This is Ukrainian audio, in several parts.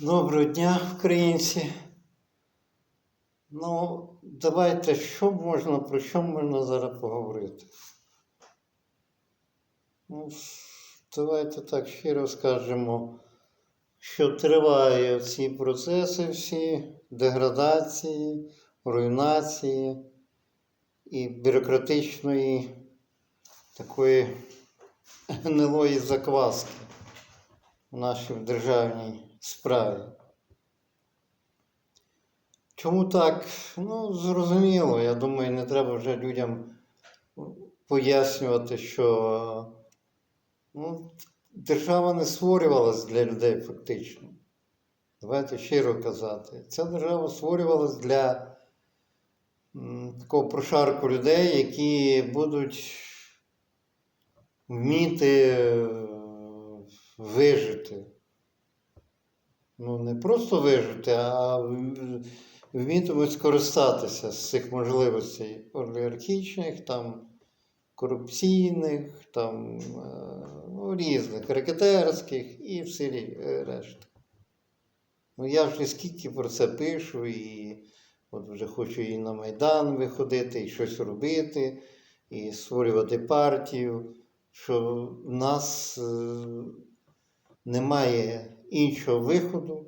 Доброго дня, українці. Ну, давайте, що можна, про що можна зараз поговорити? Ну, давайте так щиро скажемо, що тривають ці процеси всі, деградації, руйнації і бюрократичної такої гнилої закваски в нашій державній справі. Чому так? Ну, зрозуміло. Я думаю, не треба вже людям пояснювати, що ну, держава не створювалась для людей фактично. Давайте щиро казати. Ця держава створювалась для такого прошарку людей, які будуть вміти е, вижити. Ну, не просто вижити, а вмітимуть скористатися з цих можливостей олігархічних, там, корупційних, там, е, ну, різних, рекетерських і все рі- е, решта. Ну, я вже скільки про це пишу, і от вже хочу і на Майдан виходити, і щось робити, і створювати партію, що в нас е, немає іншого виходу,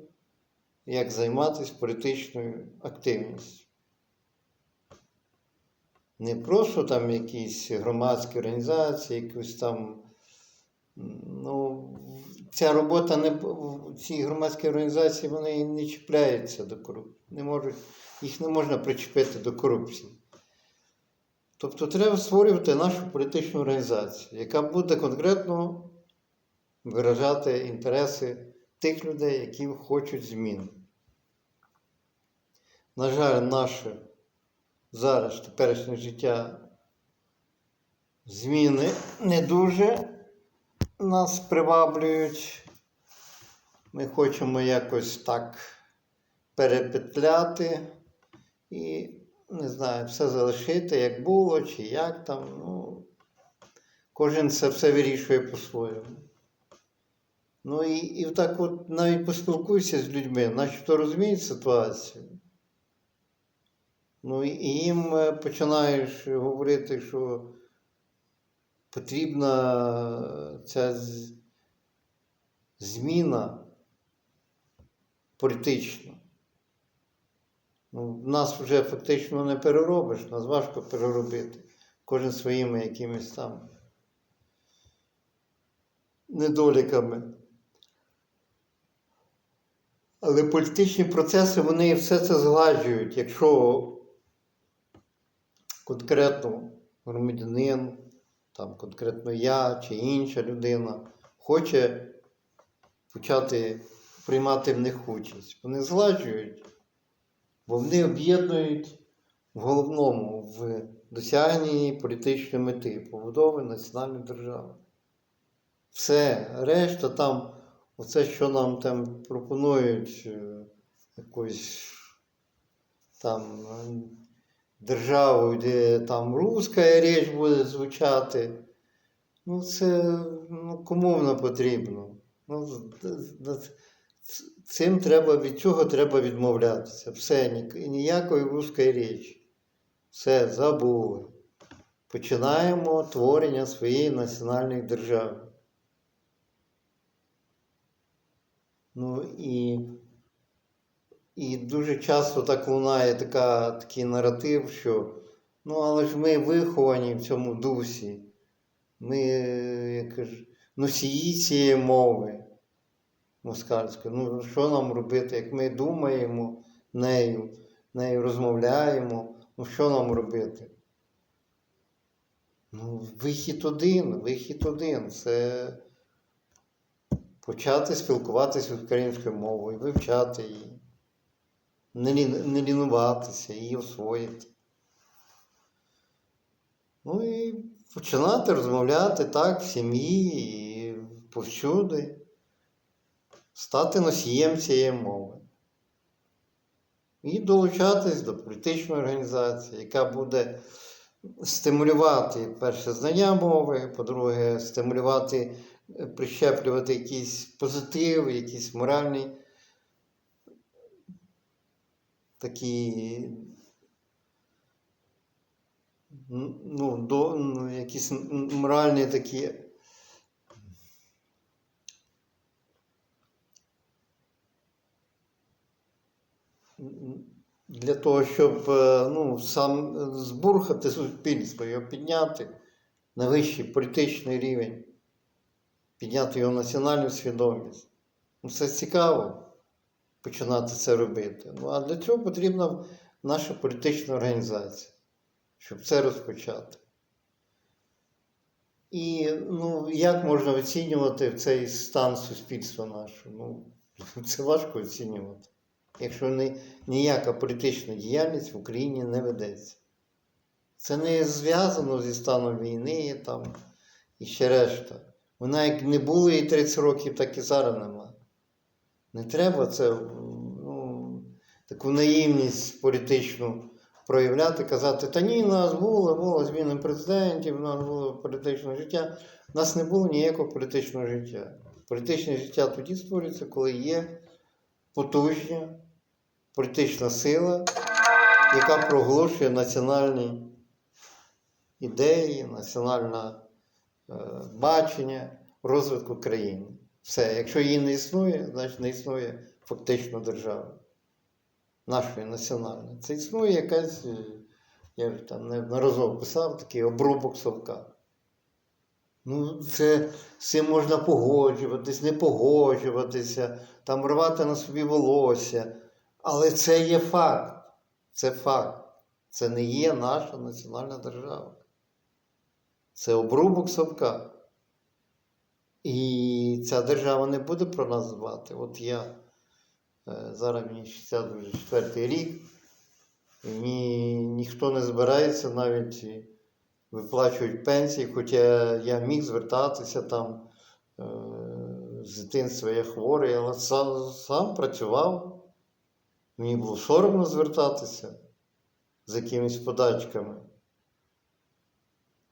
як займатися політичною активністю. Не просто там якісь громадські організації, якісь там. Ну, ця робота не ці громадські організації вони не чіпляються до корупції. Не можуть, їх не можна причепити до корупції. Тобто треба створювати нашу політичну організацію, яка буде конкретно виражати інтереси тих людей, які хочуть змін. На жаль, наше зараз теперішнє життя зміни не дуже нас приваблюють. Ми хочемо якось так перепетляти і, не знаю, все залишити, як було, чи як там. Ну, кожен це все вирішує по-своєму. Ну і, і так от навіть поспілкуйся з людьми, начебто розуміють ситуацію. Ну і їм е, починаєш говорити, що потрібна ця зміна політична. Ну, нас вже фактично не переробиш, нас важко переробити. Кожен своїми якимись там недоліками. Але політичні процеси вони все це згладжують, якщо конкретно громадянин, там конкретно я чи інша людина хоче почати приймати в них участь. Вони згладжують, бо вони об'єднують в головному в досягненні політичної мети побудови національної держави. Все, решта там, оце, що нам там пропонують, е, якусь там е, державу, де там руська річ буде звучати. Ну, це ну, кому потрібно? Ну, цим треба, від цього треба відмовлятися. Все, ніякої руської речі. Все, забули. Починаємо творення своєї національної держави. Ну і, і дуже часто так лунає така, такий наратив, що ну, але ж ми виховані в цьому дусі. Ми як кажу, носії цієї мови москальської. Ну, що нам робити, як ми думаємо нею, нею розмовляємо, ну що нам робити? Ну, вихід один, вихід один. Це почати спілкуватися українською мовою, вивчати її, не, лі, не лінуватися, її освоїти. Ну і починати розмовляти так в сім'ї і повсюди, стати носієм цієї мови. І долучатись до політичної організації, яка буде стимулювати перше знання мови, по-друге, стимулювати, прищеплювати якийсь позитив, якийсь моральний такі ну, до, ну, якісь моральні такі. Для того, щоб е, ну, сам збурхати суспільство, його підняти на вищий політичний рівень, підняти його національну свідомість. Ну, це цікаво починати це робити. Ну, а для цього потрібна наша політична організація, щоб це розпочати. І ну, як можна оцінювати цей стан суспільства нашого? Ну, це важко оцінювати, якщо ні, ніяка політична діяльність в Україні не ведеться. Це не зв'язано зі станом війни там, і ще решта. Вона як не було їй 30 років, так і зараз нема. Не треба це, ну, таку наївність політичну проявляти, казати, та ні, у нас було, було зміни президентів, у нас було політичне життя. У нас не було ніякого політичного життя. Політичне життя тоді створюється, коли є потужна політична сила, яка проголошує національні ідеї, національне е, бачення розвитку країни. Все, якщо її не існує, значить не існує фактично держави. Нашої національної. Це існує якась, е, я вже там неодноразово писав, такий обрубок совка. Ну, це з цим можна погоджуватись, не погоджуватися, там рвати на собі волосся. Але це є факт. Це факт. Це не є наша національна держава. Це обрубок совка. І ця держава не буде про нас дбати. От я е, зараз мені 64 рік, і ні, ніхто не збирається навіть виплачують пенсії, хоча я міг звертатися там е, з дитинства я хворий, але сам, сам працював. Мені було соромно звертатися з якимись подачками.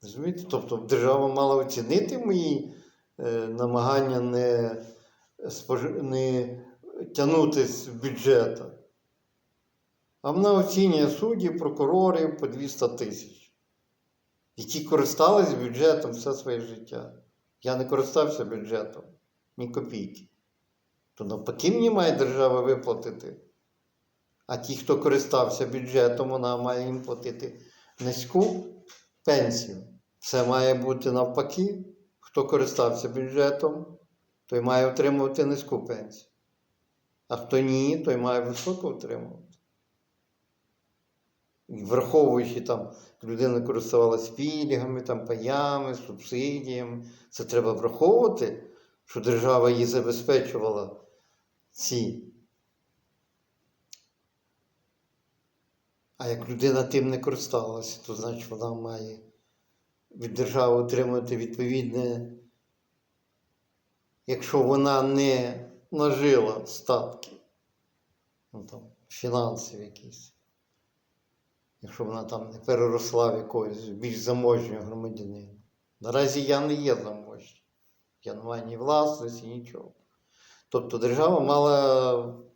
Розумієте? Тобто держава мала оцінити мої е, намагання не, спож... не тягнути з бюджету. А вона оцінює суддів, прокурорів по 200 тисяч, які користались бюджетом все своє життя. Я не користався бюджетом, ні копійки. То навпаки мені має держава виплатити. А ті, хто користався бюджетом, вона має їм платити низьку пенсію. Все має бути навпаки. Хто користався бюджетом, той має отримувати низьку пенсію. А хто ні, той має високо отримувати. Враховуючи там, людина користувалася пільгами, там, паями, субсидіями, це треба враховувати, що держава їй забезпечувала ці. А як людина тим не користалася, то значить вона має від держави отримати відповідне, якщо вона не нажила статки, ну, там, фінансів якісь, якщо вона там не переросла в якогось більш заможнього громадянина. Наразі я не є заможній. Я не маю ні власності, нічого. Тобто держава мала